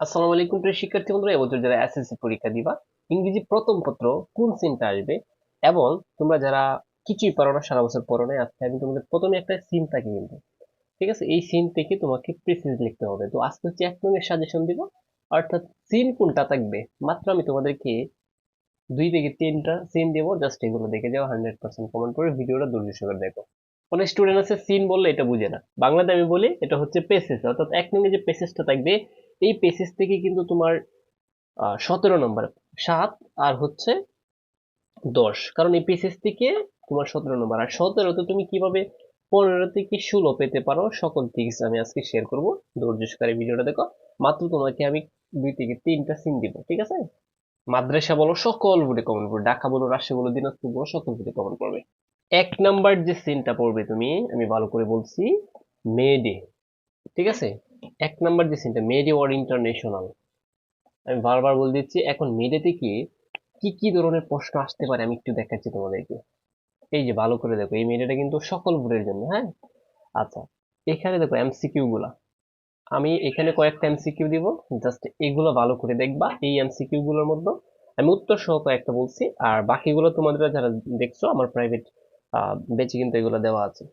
আসসালামু আলাইকুম প্রিয় শিক্ষার্থী বন্ধুরা এবছর যারা এসএসসি পরীক্ষা দিবা, ইংরেজি প্রথম পত্র কোন সিনটা আসবে? এবং তোমরা যারা কিছুই পারো না, সারা বছর পড়ো না আজকে আমি তোমাদের প্রথমে একটা সিন থাকে কিন্তু। ঠিক আছে? এই সিন থেকে তোমাকে প্রিসিজ লিখতে হবে। তো আজকে হচ্ছে এক নম্বরের সাজেশন দিব। অর্থাৎ সিন কোনটা থাকবে? মাত্র আমি তোমাদেরকে দুই থেকে তিনটা সিন দেবো জাস্ট এগুলো দেখে যাও হান্ড্রেড পার্সেন্ট কমেন্ট করে ভিডিওটা ধৈর্য সহকারে দেখো। অনেক স্টুডেন্ট আছে সিন বললে এটা বুঝে না। বাংলাতে আমি বলি, এটা হচ্ছে পেসেজ অর্থাৎ এক নম্বরে যে পেসেজটা থাকবে এই পেসেজ থেকে কিন্তু তোমার সতেরো নম্বর সাত আর হচ্ছে দশ। কারণ এই পেসেজ থেকে তোমার সতেরো নম্বর আর সতেরোতে তুমি কীভাবে পনেরো থেকে ষোলো পেতে পারো, সকল টিক্স আমি আজকে শেয়ার করব। ধৈর্য সহকারে ভিডিওটা দেখো। মাত্র তোমাকে আমি দুই থেকে তিনটা সিন দিব, ঠিক আছে? মাদ্রাসা বলো, সকল বুটে কমন করবে ঢাকা বলো, রাজশাহী বলো, দিনাজপুর বলো, সকল বুটে কমন করবে। এক নাম্বার যে সিনটা পড়বে তুমি, আমি ভালো করে বলছি মে ডে ঠিক আছে? এক নাম্বার যে সিনটা মেডে ওর ইন্টারন্যাশনাল আমি বারবার বলে দিচ্ছি, এখন মেডে থেকে কি কি ধরনের প্রশ্ন আসতে পারে আমি একটু দেখাচ্ছি তোমাদেরকে। এই যে ভালো করে দেখো, এই মেডেটা কিন্তু সকল বোর্ডের জন্য হ্যাঁ? আচ্ছা এখানে দেখো এমসিকিউ গুলা। আমি এখানে কয়েকটা এমসিকিউ দিব জাস্ট এগুলো ভালো করে দেখবা, এই এমসিকিউ গুলোর মধ্যে। আমি উত্তর সহ কয়েকটা বলছি, আর বাকিগুলো তোমাদের যারা দেখছ, আমার প্রাইভেট বেচে কিন্তু এগুলো দেওয়া আছে।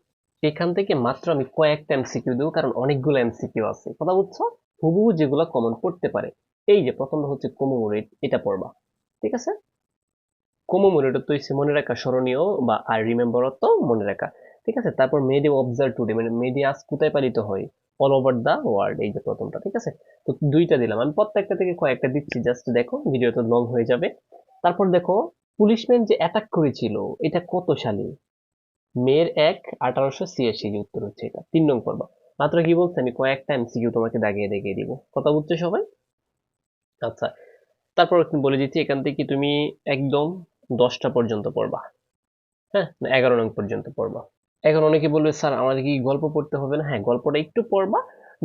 এখান থেকে মাত্র আমি কয়েকটা এমসিকিউ দেবো, কারণ অনেকগুলো এমসিকিউ আছে। কথা বুঝছ হুবহু যেগুলো কমন পড়তে পারে। এই যে প্রথমটা হচ্ছে কোমোমোরেট এটা পড়বা। ঠিক আছে? কোমোমোরেট তো মনে রাখা স্মরণীয় বা আর রিমেম্বার তো মনে রাখা। ঠিক আছে? তারপর মেডে অবজার্ভ টুডে মানে মেডে আজ কোথায় পালিত হয়? অল ওভার দ্য ওয়ার্ল্ড এই যে প্রথমটা, ঠিক আছে? তো দুইটা দিলাম। আমি প্রত্যেকটা থেকে কয়েকটা দিচ্ছি জাস্ট দেখো ভিডিও তো লং হয়ে যাবে। তারপর দেখো পুলিশম্যান যে অ্যাটাক করেছিল, এটা কত সালে? মেয়ের এক, আঠারোশো ছিয়াশি উত্তর হচ্ছে এটা? তিন নং পর্ব। মাত্র কি বলছে? আমি কয়েকটা এমসিকিউ তোমাকে দাগিয়ে দেখিয়ে দিব। কথা বুঝছ সবাই? আচ্ছা তারপর বলে দিচ্ছি, এখান থেকে তুমি একদম দশটা পর্যন্ত পড়বা। হ্যাঁ এগারো নং পর্যন্ত পড়বা। এখন অনেকে বলবে, স্যার, আমাদের কি গল্প পড়তে হবে না? হ্যাঁ গল্পটা একটু পড়বা।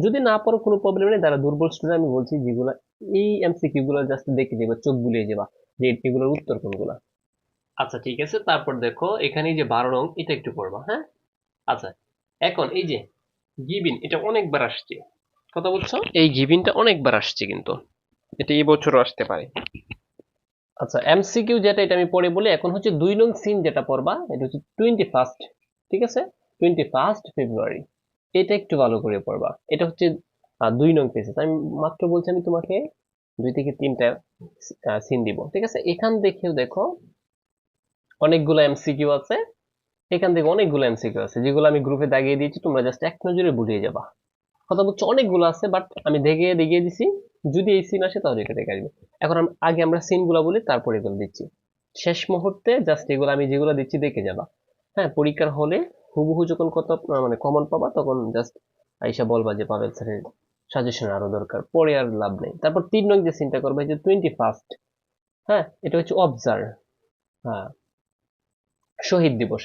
যদি না পড়ো, কোনো প্রবলেম নেই। যারা দুর্বল স্টুডেন্ট আমি বলছি, যেগুলো, এই এমসিকিউ গুলো জাস্ট দেখে দেবা চোখ বুলিয়ে যাবা, যে এগুলোর উত্তর কোনগুলা। আচ্ছা ঠিক আছে। তারপর দেখো, এখানে যে বারো রং, এটা একটু পড়বা হ্যাঁ? আচ্ছা এখন এই যে গিবিন, এটা অনেকবার আসছে। কথা বলছো? এই গিবিনটা অনেকবার আসছে কিন্তু। এটা এই বছরও আসতে পারে। আচ্ছা এমসিকিউ যেটা, এটা আমি পড়ে বলি। এখন হচ্ছে দুই নং সিন যেটা পড়বা, এটা হচ্ছে টোয়েন্টি ফার্স্ট ঠিক আছে? টোয়েন্টি ফার্স্ট ফেব্রুয়ারি এটা একটু ভালো করে পড়বা। এটা হচ্ছে দুই নং পেজেস আমি মাত্র বলছি আমি তোমাকে, দুই থেকে তিনটা সিন দিব, ঠিক আছে? এখান দেখেও দেখো অনেকগুলো এমসিকিউ আছে। এখান থেকে অনেকগুলো এমসিকিউ আছে, যেগুলো আমি গ্রুপে দাগিয়ে দিয়েছি, তোমরা জাস্ট এক নজরে বুঝিয়ে যাবা। কথা বলছো অনেকগুলো আছে বাট আমি দেখে দেখিয়ে দিছি। যদি এই সিন আসে, তাহলে এটা দেখে এখন আগে আমরা সিনগুলো বলি, তারপর এগুলো দিচ্ছি। শেষ মুহূর্তে জাস্ট এগুলো, আমি যেগুলো দিচ্ছি, দেখে যাবা। হ্যাঁ পরীক্ষার হলে হুবহু যখন কত মানে কমন পাবা, তখন জাস্ট আইসা বলবা যে পাবেল স্যারের সাজেশন আরও দরকার। পরে আর লাভ নেই। তারপর তিন নং যে সিনটা করবে যে টোয়েন্টি ফার্স্ট হ্যাঁ এটা হচ্ছে অবজার্ভ হ্যাঁ শহীদ দিবস।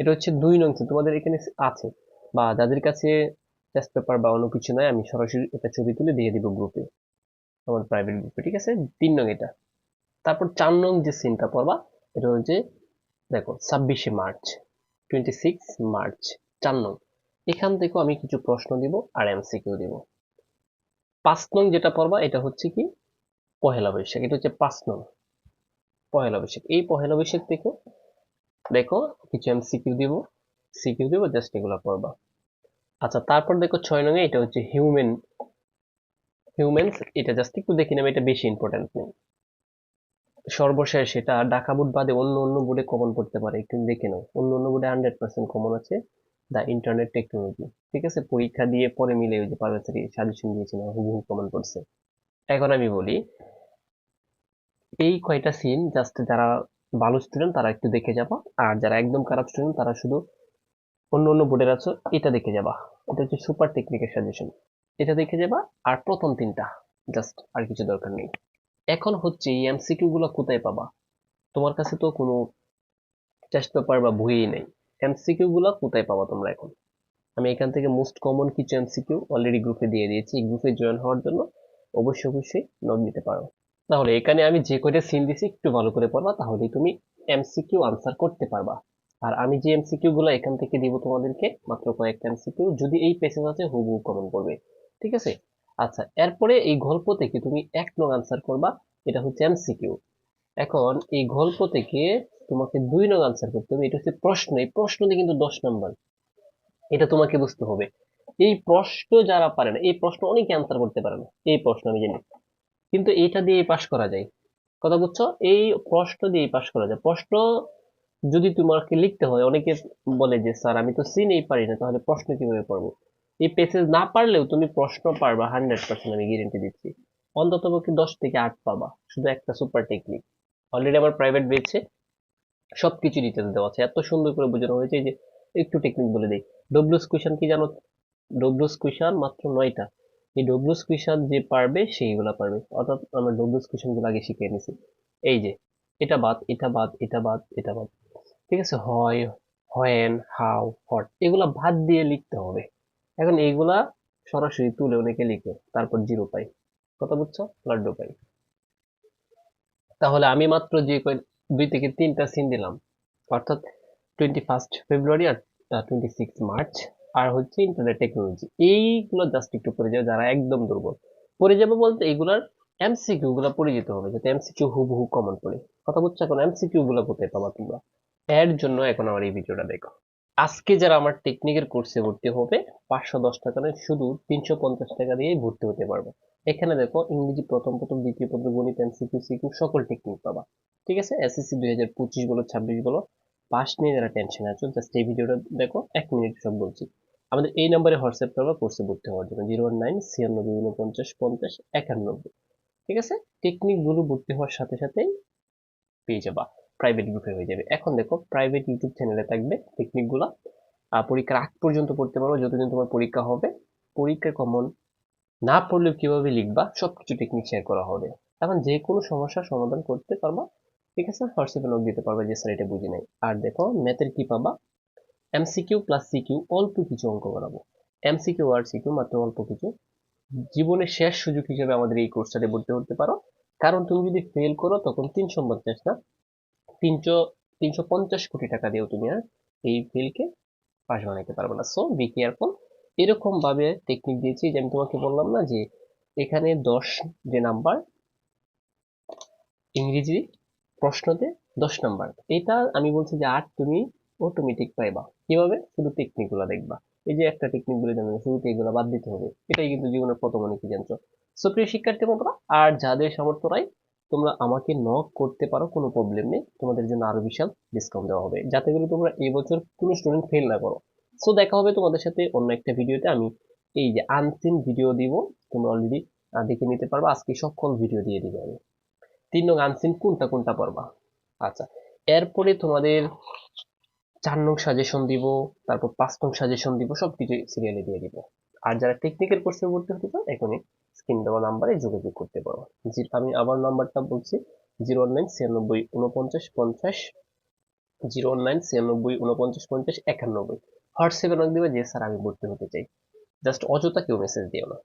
এটা হচ্ছে দুই নং তোমাদের এখানে আছে বা যাদের কাছে টেস্ট পেপার বা অন্য কিছু নয় আমি সরাসরি এটা ছবি তুলে দিয়ে দিব গ্রুপে আমার প্রাইভেট গ্রুপে ঠিক আছে? তিন নং এটা। তারপর চার নং যে সিনটা পড়বা, এটা হচ্ছে দেখো, ছাব্বিশে মার্চ টোয়েন্টি সিক্স মার্চ, চার নং। এখান থেকেও আমি কিছু প্রশ্ন দিব আর এমসিকিউ দিব। পাঁচ নং যেটা পড়বা, এটা হচ্ছে কি? পহেলা বৈশাখ। এটা হচ্ছে পাঁচ নং। পহেলা বৈশাখ। এই পহেলা বৈশাখ থেকে দেখো, কিছু আমি সিকিউ দিব সিকিউ দিব জাস্ট এগুলো পড়বা আচ্ছা তারপর দেখো ছয় নঙে এটা হচ্ছে হিউম্যান হিউম্যানস এটা জাস্ট একটু দেখি নেবে, এটা বেশি ইম্পর্টেন্ট নেই। সর্বশেষ এটা ঢাকা বোর্ড বাদে অন্য অন্য বুটে কমন পড়তে পারে, একটু দেখে নাও। অন্য অন্য বুটে হান্ড্রেড পার্সেন্ট কমন আছে দ্য ইন্টারনেট টেকনোলজি ঠিক আছে? পরীক্ষা দিয়ে পরে মিলে ওই যে পারভেসারি সাজেশন দিয়েছিল হুবহু কমন পড়ছে এখন আমি বলি, এই কয়টা সিন জাস্ট যারা ভালো স্টুডেন্ট তারা একটু দেখে যাবা। আর যারা একদম খারাপ স্টুডেন্ট তারা শুধু অন্য অন্য বোর্ডের আছো, এটা দেখে যাবা। এটা হচ্ছে সুপার টেকনিকের সাজেশন এটা দেখে যাবা, আর প্রথম তিনটা জাস্ট আর কিছু দরকার নেই। এখন হচ্ছে এই এমসিকিউ গুলো কোথায় পাবা? তোমার কাছে তো কোনো টেস্ট পেপার বা বইই নেই। এমসিকিউ গুলো কোথায় পাবা তোমরা এখন? আমি এখান থেকে মোস্ট কমন কিছু এমসিকিউ অলরেডি গ্রুপে দিয়ে দিয়েছি। গ্রুপে জয়েন হওয়ার জন্য অবশ্যই অবশ্যই নোট নিতে পারো। তাহলে এখানে আমি যে কয়টা সিন দিছি একটু ভালো করে পড়বা, তাহলেই তুমি এমসিকিউ আনসার করতে পারবা। আর আমি যে এমসিকিউ গুলো এখান থেকে দিব তোমাদেরকে, মাত্র কয়েকটা এমসিকিউ যদি এই পেসেজ আছে হুবহু কমেন্ট করবে। ঠিক আছে? আচ্ছা এরপরে এই গল্প থেকে তুমি এক নং আনসার করবা, এটা হচ্ছে এমসিকিউ এখন এই গল্প থেকে তোমাকে দুই নং আনসার করতে হবে, এটা হচ্ছে প্রশ্ন। এই প্রশ্নতে কিন্তু দশ নম্বর। এটা তোমাকে বুঝতে হবে। এই প্রশ্ন যারা পারে না, এই প্রশ্ন অনেকে আনসার করতে পারে না। এই প্রশ্ন আমি জানি। কিন্তু এটা দিয়ে পাশ করা যায়। কথা বুঝছ? এই প্রশ্ন দিয়ে পাশ করা যায়। প্রশ্ন যদি তোমাকে লিখতে হয়, অনেকে বলে যে, স্যার, আমি তো সিনেই পারি না, তাহলে প্রশ্ন কীভাবে পড়ব? এই পেসেজ না পারলেও তুমি প্রশ্ন পারবা হান্ড্রেড পার্সেন্ট আমি গ্যারেন্টি দিচ্ছি। অন্তত পক্ষে দশ থেকে আট পাবা, শুধু একটা সুপার টেকনিক অলরেডি আমার প্রাইভেট বেচে সবকিছু ডিটেলস দেওয়া আছে। এত সুন্দর করে বোঝানো হয়েছে যে, একটু টেকনিক বলে দিই। ডব্লিউস কুয়েশন কি জানো? ডব্লিউস কুয়েশন মাত্র নয়টা। এই ডব্লিউস কুয়েশন যে পারবে, সেইগুলা পারবে। অর্থাৎ আমরা ডব্লিউস কুয়েশনগুলো আগে শিখে নিছি এই যে, এটা বাদ এটা বাদ এটা বাদ এটা বাদ। ঠিক আছে? হয়, হোয়েন হাউ হট, এগুলা বাদ দিয়ে লিখতে হবে। এখন এইগুলা সরাসরি তুলে অনেকে লিখে, তারপর জিরো পাই। কথা বুঝছ? লাড্ডু পাই। তাহলে আমি মাত্র যে দুই থেকে তিনটা সিন দিলাম। অর্থাৎ টোয়েন্টি ফার্স্ট ফেব্রুয়ারি আর টোয়েন্টি সিক্স মার্চ আর হচ্ছে ইন্টারনেট টেকনোলজি এইগুলো জাস্ট একটু পড়ে যাবে যারা একদম দুর্বল। পড়ে যাবে বলতে এইগুলার এমসিকিউ গুলো পড়ে যেতে হবে, যাতে এমসিকিউ হুবহু কমন পড়ে। কথা বুঝছ এখন এমসিকিউ গুলো কোথায় পাবা তোমরা? এর জন্য এখন আমার এই ভিডিওটা দেখো। আজকে যারা আমার টেকনিকের কোর্সে ভর্তি হবে, পাঁচশো দশ টাকা নয়, শুধু তিনশো পঞ্চাশ টাকা দিয়েই ভর্তি হতে পারবে। এখানে দেখো ইংরেজি প্রথম প্রথম দ্বিতীয় পত্র, গণিত এমসিকিউ সিকিউ সকল টেকনিক পাবা। ঠিক আছে? এসএসসি দুই হাজার পঁচিশ বলো, ছাব্বিশ বলো, পাস নিয়ে যারা টেনশন আছো জাস্ট এই ভিডিওটা দেখো, এক মিনিট সব বলছি। আমাদের এই নাম্বারে হোয়াটসঅ্যাপ করবা কোর্সে ভর্তি হওয়ার জন্য। জিরো ওয়ান নাইন ছিয়ানব্বই উনপঞ্চাশ পঞ্চাশ একানব্বই। ঠিক আছে? টেকনিকগুলো ভর্তি হওয়ার সাথে সাথেই পেয়ে যাবা। প্রাইভেট গ্রুপে হয়ে যাবে। এখন দেখো প্রাইভেট ইউটিউব চ্যানেলে থাকবে টেকনিকগুলা। আহ, পরীক্ষার আগ পর্যন্ত পড়তে পারো যতদিন তোমার পরীক্ষা হবে। পরীক্ষা কমন না পড়লেও কীভাবে লিখবা সবকিছু টেকনিক শেয়ার করা হবে। এখন যে কোনো সমস্যার সমাধান করতে পারবা। ঠিক আছে? হোয়াটসঅ্যাপে নোট দিতে পারবা যে স্যার এটা বুঝি নাই। আর দেখো ম্যাথের কি পাবা? এমসিকিউ প্লাস সিকিউ অল্প কিছু অঙ্ক করাবো। এমসিকিউ আর সিকিউ মাত্র অল্প কিছু। জীবনের শেষ সুযোগ হিসেবে আমাদের এই কোর্সটাতে ভর্তি হতে পারো। কারণ তুমি যদি ফেল করো, তখন তিনশো পঞ্চাশ না? তিনশো তিনশো পঞ্চাশ কোটি টাকা দিয়েও তুমি আর এই ফেলকে পাশ বানাইতে পারবে না। সো বি কেয়ারফুল এরকম ভাবে টেকনিক দিয়েছি যে আমি তোমাকে বললাম না যে এখানে দশ যে নাম্বার ইংরেজি প্রশ্নতে দশ নাম্বার এটা আমি বলছি যে আট তুমি অটোমেটিক পাইবা। কীভাবে? শুধু টেকনিকগুলা দেখবা। এই যে একটা টেকনিক বলে জানবে শুরুতে এগুলো বাদ দিতে হবে। এটাই কিন্তু জীবনের প্রথম অনেকে জানছো? সো প্রিয় শিক্ষার্থী বন্ধুরা, আর যাদের সামর্থ্য নাই, তোমরা আমাকে নক করতে পারো, কোনো প্রবলেম নেই। তোমাদের জন্য আরও বিশাল ডিসকাউন্ট দেওয়া হবে। যাতে করে তোমরা এই বছর কোনো স্টুডেন্ট ফেল না করো। সো দেখা হবে তোমাদের সাথে অন্য একটা ভিডিওতে আমি এই যে আনসিন ভিডিও দিব, তোমরা অলরেডি দেখে নিতে পারবা। আজকে সকল ভিডিও দিয়ে দিব আমি। তিন নং আনসিন কোনটা কোনটা পড়বা? আচ্ছা এরপরে তোমাদের চার নং সাজেশন দিব, তারপর পাঁচ নং সাজেশন দিব, সবকিছু সিরিয়ালে দিয়ে দিব। আর যারা টেকনিক্যাল কোর্সে ভর্তি হতে চাও এখনই স্ক্রিন দেওয়া নাম্বারে যোগাযোগ করতে পারো। আমি আবার নাম্বারটা বলছি জিরো ওয়ান নাইন ছিয়ানব্বই উনপঞ্চাশ পঞ্চাশ জিরো ওয়ান নাইন ছিয়ানব্বই উনপঞ্চাশ পঞ্চাশ, একানব্বই। হোয়াটসঅ্যাপে নক দিবে, যে, স্যার, আমি ভর্তি হতে চাই। জাস্ট অযথা কেউ মেসেজ দিও না।